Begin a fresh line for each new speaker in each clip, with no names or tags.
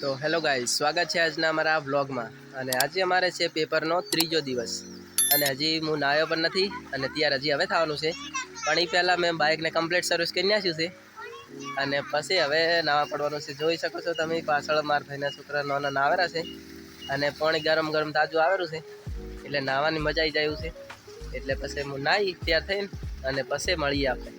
તો hello guys, સ્વાગત છે આજના અમારા વ્લોગમાં. અને આજે અમારે છે પેપરનો ત્રીજો દિવસ. અને હજી હું નાયો પણ નથી, અને ત્યારે હજી હવે થવાનું છે. પણ એ પહેલાં મેં બાઇકને કમ્પ્લીટ સર્વિસ કરી નાખ્યું છે. અને પછી હવે નાવા પડવાનું છે. જોઈ શકો છો તમે, પાછળ મારા ભાઈના છોકરા નાના નાવેરા છે. અને પાણી ગરમ ગરમ તાજું આવેલું છે. એટલે નાવાની મજા આવી જાય છે. એટલે પછી હું નાહી તૈયાર થઈને, અને પછી મળીએ આપણે.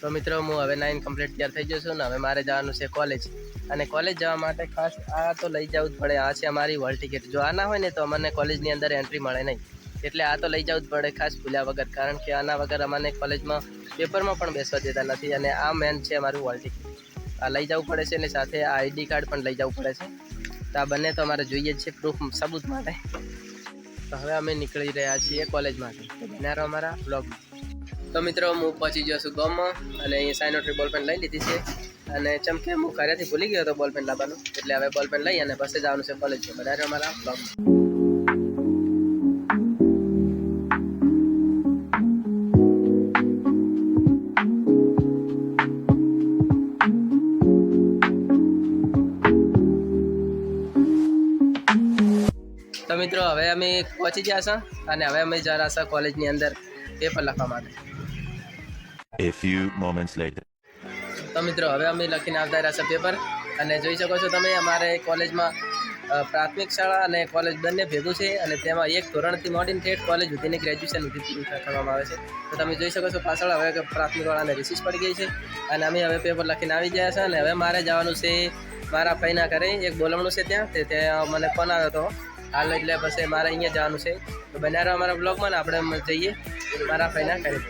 તો મિત્રો, હું હવે નાઈન કમ્પ્લીટ તૈયાર થઈ ગયો છું, ને હવે મારે જવાનું છે કોલેજ. અને કોલેજ જવા માટે ખાસ આ તો લઈ જવું જ પડે. આ છે અમારી વર્લ્ડ ટિકિટ જો આ ના હોય ને તો અમને કોલેજની અંદર એન્ટ્રી મળે નહીં. એટલે આ તો લઈ જવું જ પડે ખાસ ભૂલ્યા વગર. કારણ કે આના વગર અમને કોલેજમાં પેપરમાં પણ બેસવા દેતા નથી અને આ મેન છે અમારું વર્લ્ડ ટિકિટ આ લઈ જવું પડે છે અને સાથે આ આઈડી કાર્ડ પણ લઈ જવું પડે છે. તો આ બંને તો અમારે જોઈએ જ છે પ્રૂફ સબૂત માટે. તો હવે અમે નીકળી રહ્યા છીએ કોલેજ માટે તો બન્યા અમારા બ્લોગમાં તો મિત્રો, હું પહોંચી ગયો છું ગામમાં અને અહીંયા સાઇનો બોલ પણ લઈ લીધી છે. અને ચમકે હું ઘરેથી ભૂલી ગયો હતો બોલ પેન લાવવાનું, એટલે હવે બોલ પેન લઈ અને પછી જવાનું છે કોલેજ બધા અમારા બ્લોગમાં તો મિત્રો, હવે અમે પહોંચી ગયા છે અને હવે અમે જરા છે કોલેજની અંદર પેપર લખવા માટે.
A few moments later.
તો મિત્રો, હવે અમે લખીને આવતા રહ્યા છે પેપર અને જોઈ શકો છો તમે, અમારે કોલેજમાં પ્રાથમિક શાળા અને કોલેજ બંને ભેગું છે અને તેમાં એક ધોરણથી મોડીને ઠેઠ કોલેજ સુધીની ગ્રેજ્યુએશન કરવામાં આવે છે. તો તમે જોઈ શકો છો પાછળ હવે પ્રાથમિકવાળાને પ્રાથમિક રિસીસ પડી ગઈ છે. અને અમે હવે પેપર લખીને આવી ગયા છે અને હવે મારે જવાનું છે મારા ભાઈના ઘરે. એક બોલવણું છે ત્યાં, તે ત્યાં મને ફોન આવ્યો હતો. હાલ એટલે પછી મારે અહીંયા જવાનું છે. તો બનારો અમારા બ્લોગમાં ને આપણે જઈએ મારા ભાઈના ઘરે.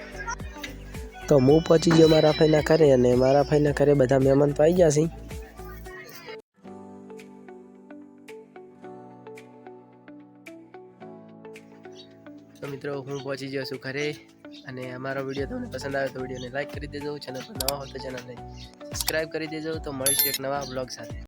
તો હું પહોંચી ગયો મારા ભાઈના ઘરે અને મારા ભાઈના ઘરે બધા મહેમાન તો આવી ગયા છે. તો મિત્રો, હું પહોંચી ગયો છું ઘરે અને અમારો વીડિયો તમને પસંદ આવે તો વિડીયોને લાઈક કરી દેજો, ચેનલ પર નવા હો તો ચેનલને સબસ્ક્રાઈબ કરી દેજો. તો મળીશું એક નવા બ્લોગ સાથે.